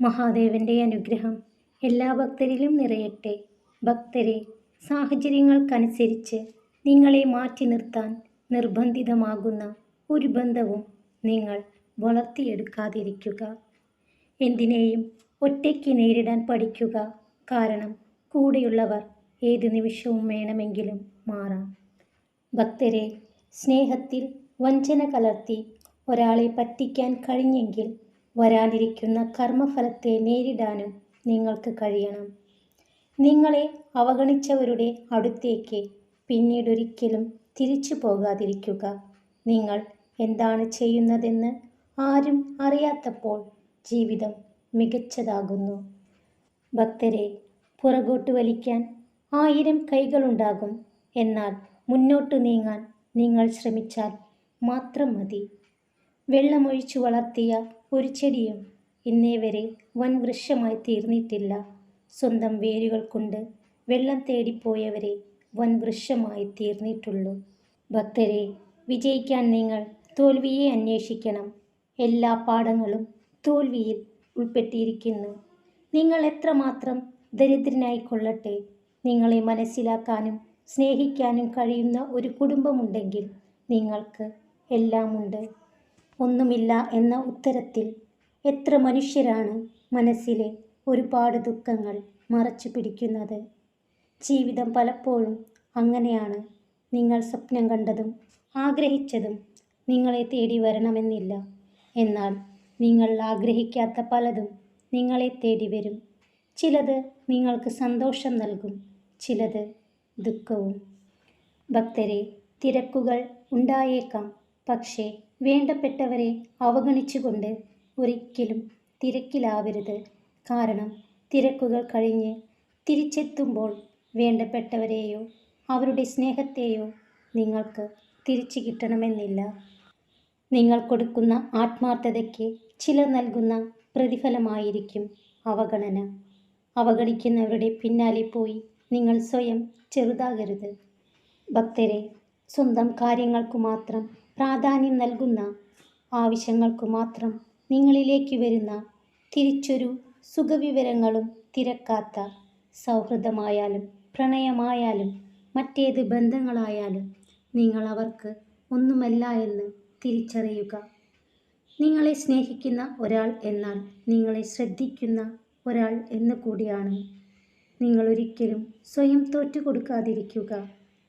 മഹാദേവന്റെ അനുഗ്രഹം എല്ലാ ഭക്തരിലും നിറയട്ടെ. ഭക്തരെ സാഹചര്യങ്ങൾക്കനുസരിച്ച് നിങ്ങളെ മാറ്റി നിർത്താൻ നിർബന്ധിതമാകുന്ന ഒരു ബന്ധവും നിങ്ങൾ വളർത്തിയെടുക്കാതിരിക്കുക. എന്തിനേയും ഒറ്റയ്ക്ക് നേരിടാൻ പഠിക്കുക കാരണം കൂടെയുള്ളവർ ഏത് നിമിഷവും വേണമെങ്കിലും മാറാം. ഭക്തരെ സ്നേഹത്തിൽ വഞ്ചന കലർത്തി ഒരാളെ പറ്റിക്കാൻ കഴിഞ്ഞെങ്കിൽ വരാനിരിക്കുന്ന കർമ്മഫലത്തെ നേരിടാനും നിങ്ങൾക്ക് കഴിയണം. നിങ്ങളെ അവഗണിച്ചവരുടെ അടുത്തേക്ക് പിന്നീടൊരിക്കലും തിരിച്ചു പോകാതിരിക്കുക. നിങ്ങൾ എന്താണ് ചെയ്യുന്നതെന്ന് ആരും അറിയാത്തപ്പോൾ ജീവിതം മികച്ചതാകുന്നു. ഭക്തരെ പുറകോട്ട് വലിക്കാൻ ആയിരം കൈകളുണ്ടാകും. എന്നാൽ മുന്നോട്ട് നീങ്ങാൻ നിങ്ങൾ ശ്രമിച്ചാൽ മാത്രം മതി. വെള്ളമൊഴിച്ചു വളർത്തിയ ഒരു ചെടിയും ഇന്നേ വരെ വൻ വൃക്ഷമായി തീർന്നിട്ടില്ല. സ്വന്തം വേരുകൾ കൊണ്ട് വെള്ളം തേടിപ്പോയവരെ വൻ വൃക്ഷമായി തീർന്നിട്ടുള്ളൂ. ഭക്തരെ വിജയിക്കാൻ നിങ്ങൾ തോൽവിയെ അന്വേഷിക്കണം. എല്ലാ പാഠങ്ങളും തോൽവിയിൽ ഉൾപ്പെട്ടിരിക്കുന്നു. നിങ്ങൾ എത്രമാത്രം ദരിദ്രനായിക്കൊള്ളട്ടെ നിങ്ങളെ മനസ്സിലാക്കാനും സ്നേഹിക്കാനും കഴിയുന്ന ഒരു കുടുംബമുണ്ടെങ്കിൽ നിങ്ങൾക്ക് എല്ലാമുണ്ട്. ഒന്നുമില്ല എന്ന ഉത്തരത്തിൽ എത്ര മനുഷ്യരാണ് മനസ്സിലെ ഒരുപാട് ദുഃഖങ്ങൾ മറച്ചു പിടിക്കുന്നത്. ജീവിതം പലപ്പോഴും അങ്ങനെയാണ്. നിങ്ങൾ സ്വപ്നം കണ്ടതും ആഗ്രഹിച്ചതും നിങ്ങളെ തേടി വരണമെന്നില്ല. എന്നാൽ നിങ്ങൾ ആഗ്രഹിക്കാത്ത പലതും നിങ്ങളെ തേടി വരും. ചിലത് നിങ്ങൾക്ക് സന്തോഷം നൽകും ചിലത് ദുഃഖവും. ഭക്തരെ തിരക്കുകൾ ഉണ്ടായേക്കാം പക്ഷേ വേണ്ടപ്പെട്ടവരെ അവഗണിച്ചുകൊണ്ട് ഒരിക്കലും തിരക്കിലാവരുത്. കാരണം തിരക്കുകൾ കഴിഞ്ഞ് തിരിച്ചെത്തുമ്പോൾ വേണ്ടപ്പെട്ടവരെയോ അവരുടെ സ്നേഹത്തെയോ നിങ്ങൾക്ക് തിരിച്ചു കിട്ടണമെന്നില്ല. നിങ്ങൾ കൊടുക്കുന്ന ആത്മാർത്ഥതയ്ക്ക് ചിലർ നൽകുന്ന പ്രതിഫലമായിരിക്കും അവഗണന. അവഗണിക്കുന്നവരുടെ പിന്നാലെ പോയി നിങ്ങൾ സ്വയം ചെറുതാകരുത്. ഭക്തരെ സ്വന്തം കാര്യങ്ങൾക്കു മാത്രം പ്രാധാന്യം നൽകുന്ന ആവശ്യങ്ങൾക്കു മാത്രം നിങ്ങളിലേക്ക് വരുന്ന തിരിച്ചൊരു സുഖവിവരങ്ങളും തിരക്കാത്ത സൗഹൃദമായാലും പ്രണയമായാലും മറ്റേത് ബന്ധങ്ങളായാലും നിങ്ങൾ അവർക്ക് ഒന്നുമല്ല എന്ന് തിരിച്ചറിയുക. നിങ്ങളെ സ്നേഹിക്കുന്ന ഒരാൾ എന്നാൽ നിങ്ങളെ ശ്രദ്ധിക്കുന്ന ഒരാൾ എന്ന് കൂടിയാണ്. നിങ്ങളൊരിക്കലും സ്വയം തോറ്റു കൊടുക്കാതിരിക്കുക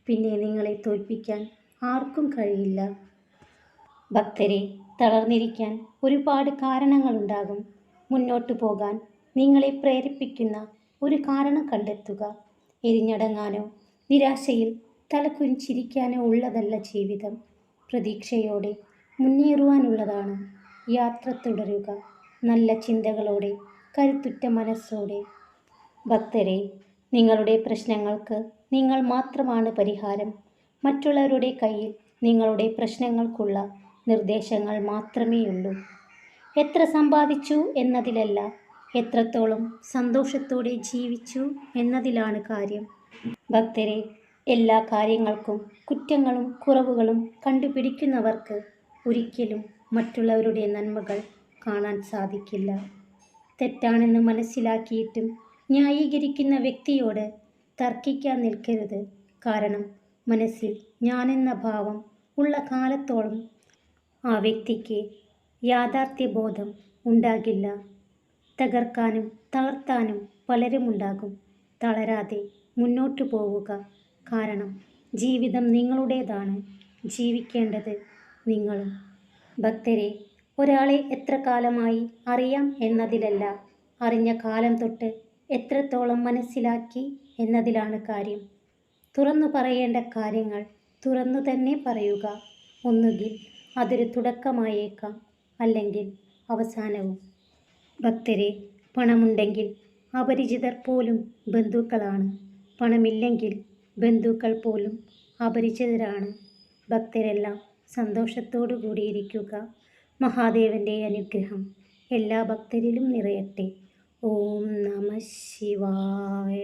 പിന്നെ നിങ്ങളെ തോൽപ്പിക്കാൻ ആർക്കും കഴിയില്ല. ഭക്തരെ തളർന്നിരിക്കാൻ ഒരുപാട് കാരണങ്ങളുണ്ടാകും. മുന്നോട്ടു പോകാൻ നിങ്ങളെ പ്രേരിപ്പിക്കുന്ന ഒരു കാരണം കണ്ടെത്തുക. എരിഞ്ഞടങ്ങാനോ നിരാശയിൽ തലകുനിച്ചിരിക്കാനോ ഉള്ളതല്ല ജീവിതം. പ്രതീക്ഷയോടെ മുന്നേറുവാനുള്ളതാണ്. യാത്ര തുടരുക. നല്ല ചിന്തകളോടെ കരുത്തുറ്റ മനസ്സോടെ. ഭക്തരെ നിങ്ങളുടെ പ്രശ്നങ്ങൾക്ക് നിങ്ങൾ മാത്രമാണ് പരിഹാരം. മറ്റുള്ളവരുടെ കയ്യിൽ നിങ്ങളുടെ പ്രശ്നങ്ങൾക്കുള്ള നിർദ്ദേശങ്ങൾ മാത്രമേയുള്ളൂ. എത്ര സമ്പാദിച്ചു എന്നതിലല്ല എത്രത്തോളം സന്തോഷത്തോടെ ജീവിച്ചു എന്നതിലാണ് കാര്യം. ഭക്തരെ എല്ലാ കാര്യങ്ങൾക്കും കുറ്റങ്ങളും കുറവുകളും കണ്ടുപിടിക്കുന്നവർക്ക് ഒരിക്കലും മറ്റുള്ളവരുടെ നന്മകൾ കാണാൻ സാധിക്കില്ല. തെറ്റാണെന്ന് മനസ്സിലാക്കിയിട്ടും ന്യായീകരിക്കുന്ന വ്യക്തിയോട് തർക്കിക്കാൻ നിൽക്കരുത്. കാരണം മനസ്സിൽ ഞാനെന്ന ഭാവം ഉള്ള കാലത്തോളം ആ വ്യക്തിക്ക് യാഥാർത്ഥ്യബോധം ഉണ്ടാകില്ല. തകർക്കാനും തളർത്താനും പലരുമുണ്ടാകും. തളരാതെ മുന്നോട്ടു പോവുക കാരണം ജീവിതം നിങ്ങളുടേതാണ്. ജീവിക്കേണ്ടത് നിങ്ങളും. ഭക്തരെ ഒരാളെ എത്ര കാലമായി അറിയാം എന്നതിലല്ല അറിഞ്ഞ കാലം തൊട്ട് എത്രത്തോളം മനസ്സിലാക്കി എന്നതിലാണ് കാര്യം. തുറന്നു പറയേണ്ട കാര്യങ്ങൾ തുറന്നു തന്നെ പറയുക. ഒന്നുകിൽ അതൊരു തുടക്കമായേക്കാം. അല്ലെങ്കിൽ അവസാനവും. ഭക്തരെ പണമുണ്ടെങ്കിൽ അപരിചിതർ പോലും ബന്ധുക്കളാണ്. പണമില്ലെങ്കിൽ ബന്ധുക്കൾ പോലും അപരിചിതരാണ്. ഭക്തരെല്ലാം സന്തോഷത്തോടു കൂടിയിരിക്കുക. മഹാദേവന്റെ അനുഗ്രഹം എല്ലാ ഭക്തരിലും നിറയട്ടെ. ഓം നമ ശിവായ.